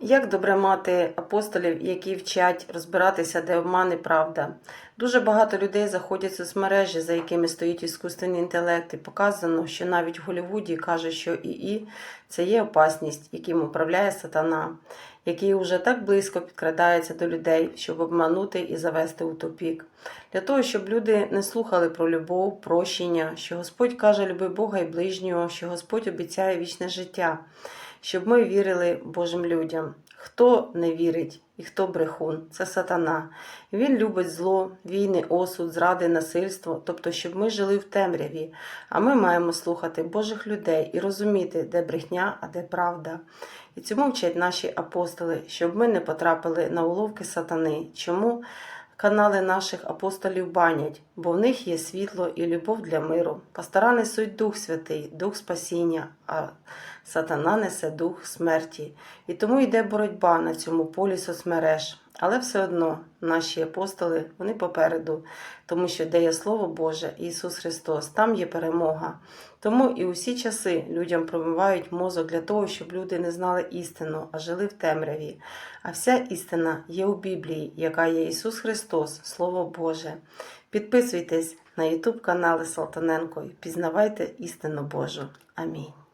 Як добре мати апостолів, які вчать розбиратися, де обман і правда? Дуже багато людей заходять в соцмережі, за якими стоїть іскусственний інтелект, і показано, що навіть в Голлівуді кажуть, що ІІ це є опасність, яким управляє сатана, який уже так близько підкрадається до людей, щоб обманути і завести у тупік. Для того, щоб люди не слухали про любов, прощення, що Господь каже, люби Бога і ближнього, що Господь обіцяє вічне життя щоб ми вірили Божим людям. Хто не вірить і хто брехун, це сатана. Він любить зло, війни, осуд, зради, насильство, тобто, щоб ми жили в темряві. А ми маємо слухати Божих людей і розуміти, де брехня, а де правда. І цьому вчать наші апостоли, щоб ми не потрапили на уловки сатани. Чому? Канали наших апостолів банять, бо в них є світло і любов для миру. Пастора несуть Дух Святий, Дух спасіння, а сатана несе дух смерті. І тому йде боротьба на цьому полі соцмереж. Але все одно наші апостоли вони попереду, тому що де є Слово Боже, Ісус Христос, там є перемога. Тому і усі часи людям промивають мозок для того, щоб люди не знали істину, а жили в темряві. А вся істина є у Біблії, яка є Ісус Христос, Слово Боже. Підписуйтесь на YouTube канали Салтаненко і пізнавайте істину Божу. Амінь.